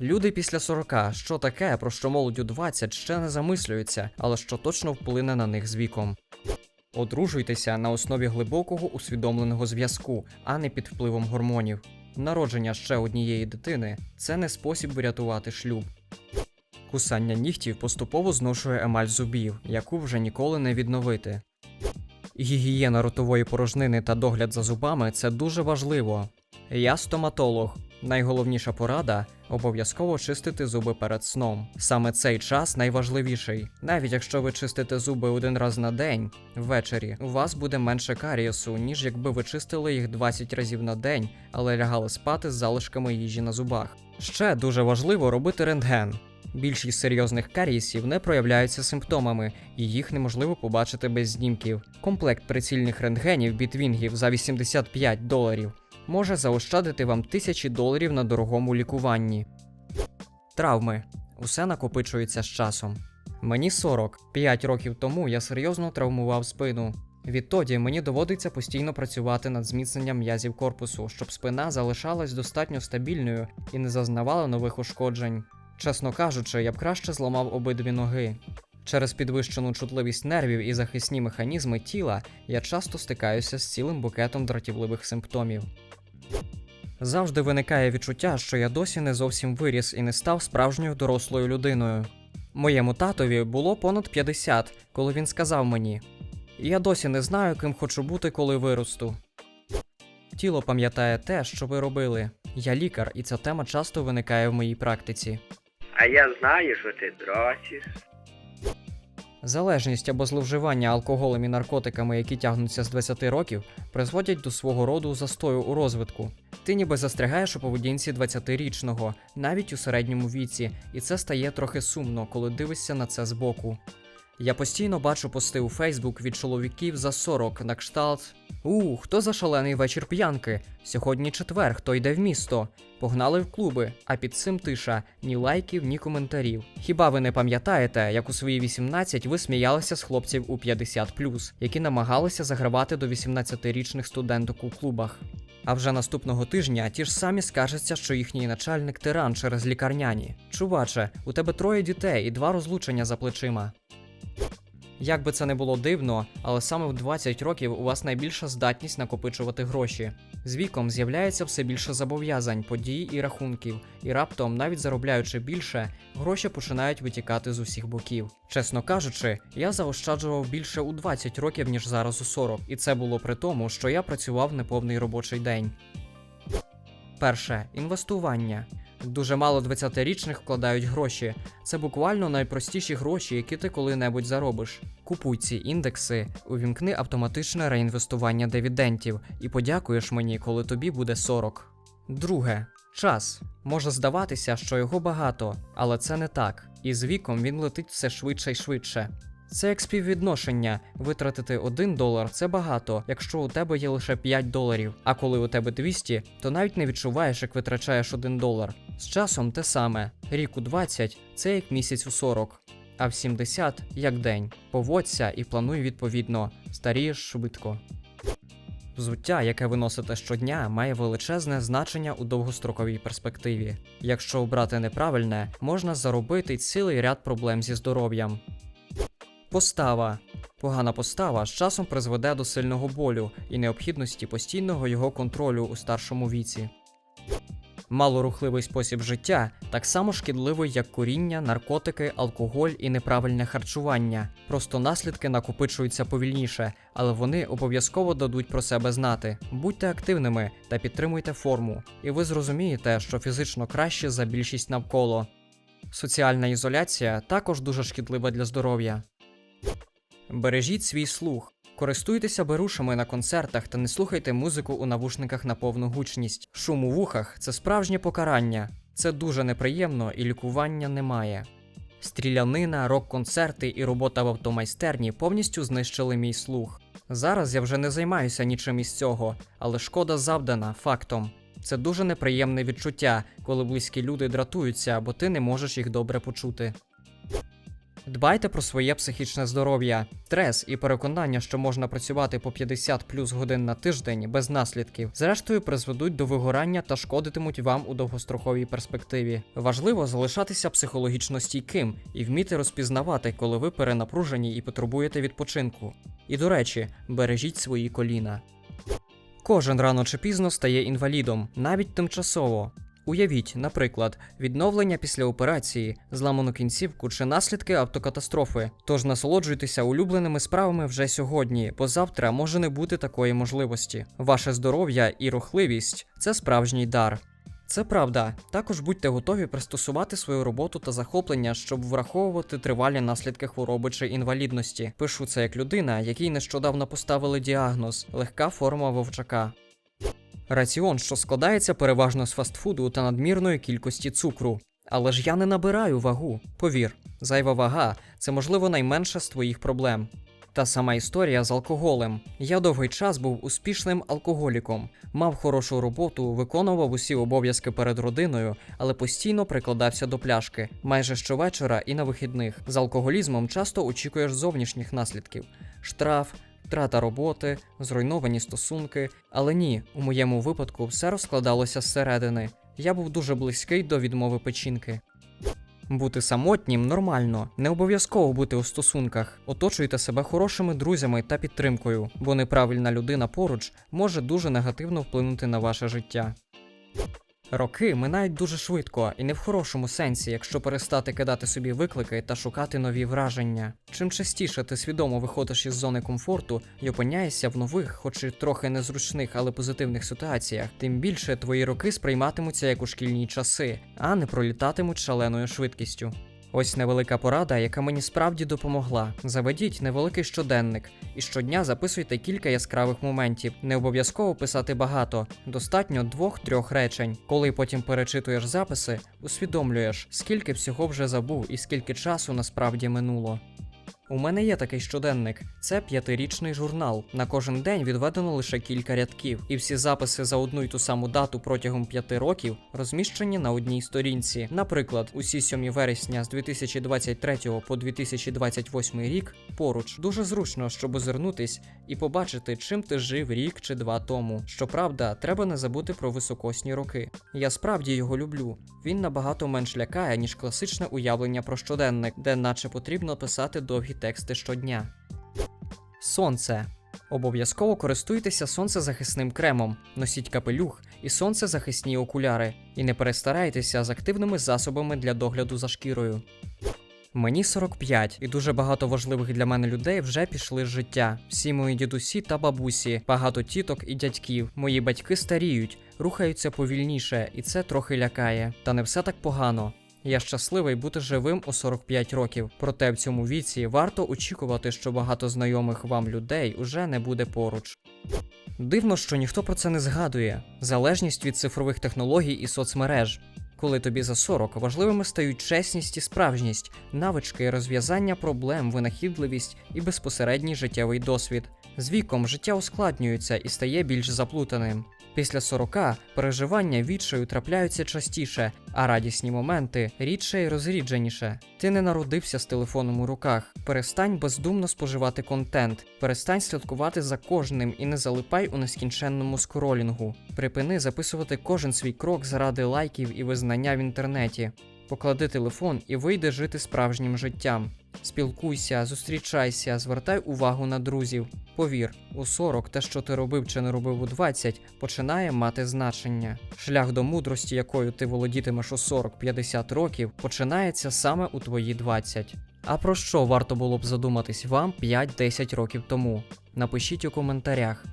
Люди після 40, що таке, про що молодь у 20 ще не замислюються, але що точно вплине на них з віком. Одружуйтеся на основі глибокого усвідомленого зв'язку, а не під впливом гормонів. Народження ще однієї дитини це не спосіб врятувати шлюб. Кусання нігтів поступово зношує емаль зубів, яку вже ніколи не відновити. Гігієна ротової порожнини та догляд за зубами це дуже важливо. Я стоматолог. Найголовніша порада обов'язково чистити зуби перед сном. Саме цей час найважливіший. Навіть якщо ви чистите зуби один раз на день ввечері, у вас буде менше карієсу, ніж якби ви чистили їх 20 разів на день, але лягали спати з залишками їжі на зубах. Ще дуже важливо робити рентген. Більшість серйозних карієсів не проявляються симптомами, і їх неможливо побачити без знімків. Комплект прицільних рентгенів бітвінгів за 85 доларів може заощадити вам тисячі доларів на дорогому лікуванні. Травми усе накопичується з часом. Мені 40. 5 років тому я серйозно травмував спину. Відтоді мені доводиться постійно працювати над зміцненням м'язів корпусу, щоб спина залишалась достатньо стабільною і не зазнавала нових ушкоджень. Чесно кажучи, я б краще зламав обидві ноги. Через підвищену чутливість нервів і захисні механізми тіла я часто стикаюся з цілим букетом дратівливих симптомів. Завжди виникає відчуття, що я досі не зовсім виріс і не став справжньою дорослою людиною. Моєму татові було понад 50, коли він сказав мені: Я досі не знаю, ким хочу бути, коли виросту. Тіло пам'ятає те, що ви робили. Я лікар, і ця тема часто виникає в моїй практиці. А я знаю, що ти дрочиш. Залежність або зловживання алкоголем і наркотиками, які тягнуться з 20 років, призводять до свого роду застою у розвитку. Ти ніби застрягаєш у поведінці 20-річного, навіть у середньому віці, і це стає трохи сумно, коли дивишся на це збоку. Я постійно бачу пости у Фейсбук від чоловіків за 40 на кшталт. У, хто за шалений вечір п'янки? Сьогодні четвер, хто йде в місто? Погнали в клуби, а під цим тиша ні лайків, ні коментарів. Хіба ви не пам'ятаєте, як у свої 18 ви сміялися з хлопців у 50+, які намагалися загравати до 18-річних студенток у клубах? А вже наступного тижня ті ж самі скажеться, що їхній начальник тиран через лікарняні. Чуваче, у тебе троє дітей і два розлучення за плечима. Як би це не було дивно, але саме в 20 років у вас найбільша здатність накопичувати гроші. З віком з'являється все більше зобов'язань, подій і рахунків, і раптом, навіть заробляючи більше, гроші починають витікати з усіх боків. Чесно кажучи, я заощаджував більше у 20 років, ніж зараз у 40, і це було при тому, що я працював неповний робочий день. Перше інвестування. Дуже мало 20-річних вкладають гроші. Це буквально найпростіші гроші, які ти коли-небудь заробиш. Купуй ці індекси, увімкни автоматичне реінвестування дивідендів і подякуєш мені, коли тобі буде 40. Друге час. Може здаватися, що його багато, але це не так. І з віком він летить все швидше і швидше. Це як співвідношення. Витратити 1 долар це багато, якщо у тебе є лише 5 доларів. А коли у тебе 200, то навіть не відчуваєш, як витрачаєш 1 долар. З часом те саме. Рік у 20 це як місяць у 40, а в 70 як день. Поводься і плануй відповідно, старієш швидко. Взуття, яке ви носите щодня, має величезне значення у довгостроковій перспективі. Якщо обрати неправильне, можна заробити цілий ряд проблем зі здоров'ям. Постава. Погана постава з часом призведе до сильного болю і необхідності постійного його контролю у старшому віці. Малорухливий спосіб життя так само шкідливий, як куріння, наркотики, алкоголь і неправильне харчування. Просто наслідки накопичуються повільніше, але вони обов'язково дадуть про себе знати. Будьте активними та підтримуйте форму, і ви зрозумієте, що фізично краще за більшість навколо. Соціальна ізоляція також дуже шкідлива для здоров'я. Бережіть свій слух. Користуйтеся берушами на концертах та не слухайте музику у навушниках на повну гучність. Шум у вухах це справжнє покарання. Це дуже неприємно і лікування немає. Стрілянина, рок-концерти і робота в автомайстерні повністю знищили мій слух. Зараз я вже не займаюся нічим із цього, але шкода завдана фактом. Це дуже неприємне відчуття, коли близькі люди дратуються, бо ти не можеш їх добре почути. Дбайте про своє психічне здоров'я. Стрес і переконання, що можна працювати по 50 плюс годин на тиждень без наслідків, зрештою призведуть до вигорання та шкодитимуть вам у довгостроковій перспективі. Важливо залишатися психологічно стійким і вміти розпізнавати, коли ви перенапружені і потребуєте відпочинку. І до речі, бережіть свої коліна. Кожен рано чи пізно стає інвалідом, навіть тимчасово. Уявіть, наприклад, відновлення після операції, зламану кінцівку чи наслідки автокатастрофи. Тож насолоджуйтеся улюбленими справами вже сьогодні, бо завтра може не бути такої можливості. Ваше здоров'я і рухливість це справжній дар. Це правда. Також будьте готові пристосувати свою роботу та захоплення, щоб враховувати тривалі наслідки хвороби чи інвалідності. Пишу це як людина, якій нещодавно поставили діагноз легка форма вовчака. Раціон, що складається переважно з фастфуду та надмірної кількості цукру. Але ж я не набираю вагу. Повір, зайва вага це можливо найменша з твоїх проблем. Та сама історія з алкоголем. Я довгий час був успішним алкоголіком, мав хорошу роботу, виконував усі обов'язки перед родиною, але постійно прикладався до пляшки майже щовечора і на вихідних. З алкоголізмом часто очікуєш зовнішніх наслідків: штраф, втрата роботи, зруйновані стосунки. Але ні, у моєму випадку все розкладалося зсередини. Я був дуже близький до відмови печінки. Бути самотнім нормально, не обов'язково бути у стосунках. Оточуйте себе хорошими друзями та підтримкою, бо неправильна людина поруч може дуже негативно вплинути на ваше життя. Роки минають дуже швидко і не в хорошому сенсі, якщо перестати кидати собі виклики та шукати нові враження. Чим частіше ти свідомо виходиш із зони комфорту і опиняєшся в нових, хоч і трохи незручних, але позитивних ситуаціях, тим більше твої роки сприйматимуться як у шкільні часи, а не пролітатимуть шаленою швидкістю. Ось невелика порада, яка мені справді допомогла. Заведіть невеликий щоденник і щодня записуйте кілька яскравих моментів. Не обов'язково писати багато, достатньо двох-трьох речень. Коли потім перечитуєш записи, усвідомлюєш, скільки всього вже забув і скільки часу насправді минуло. У мене є такий щоденник. Це п'ятирічний журнал. На кожен день відведено лише кілька рядків, і всі записи за одну й ту саму дату протягом п'яти років розміщені на одній сторінці. Наприклад, усі 7 вересня з 2023 по 2028 рік поруч дуже зручно, щоб озирнутись і побачити, чим ти жив рік чи два тому. Щоправда, треба не забути про високосні роки. Я справді його люблю. Він набагато менш лякає, ніж класичне уявлення про щоденник, де наче потрібно писати довгі тексти щодня. Сонце. Обов'язково користуйтеся сонцезахисним кремом, носіть капелюх і сонцезахисні окуляри, і не перестарайтеся з активними засобами для догляду за шкірою. Мені 45, і дуже багато важливих для мене людей вже пішли з життя. Всі мої дідусі та бабусі, багато тіток і дядьків. Мої батьки старіють, рухаються повільніше, і це трохи лякає. Та не все так погано. Я щасливий бути живим у 45 років. Проте в цьому віці варто очікувати, що багато знайомих вам людей уже не буде поруч. Дивно, що ніхто про це не згадує. Залежність від цифрових технологій і соцмереж. Коли тобі за 40, важливими стають чесність і справжність, навички, розв'язання проблем, винахідливість і безпосередній життєвий досвід. З віком життя ускладнюється і стає більш заплутаним. Після 40 переживання відчаю трапляються частіше, а радісні моменти рідше і розрідженіше. Ти не народився з телефоном у руках. Перестань бездумно споживати контент, перестань слідкувати за кожним і не залипай у нескінченному скролінгу. Припини записувати кожен свій крок заради лайків і визнання в інтернеті. Поклади телефон і вийди жити справжнім життям. Спілкуйся, зустрічайся, звертай увагу на друзів. Повір, у 40 те, що ти робив чи не робив у 20, починає мати значення. Шлях до мудрості, якою ти володітимеш у 40-50 років, починається саме у твої 20. А про що варто було б задуматись вам 5-10 років тому? Напишіть у коментарях.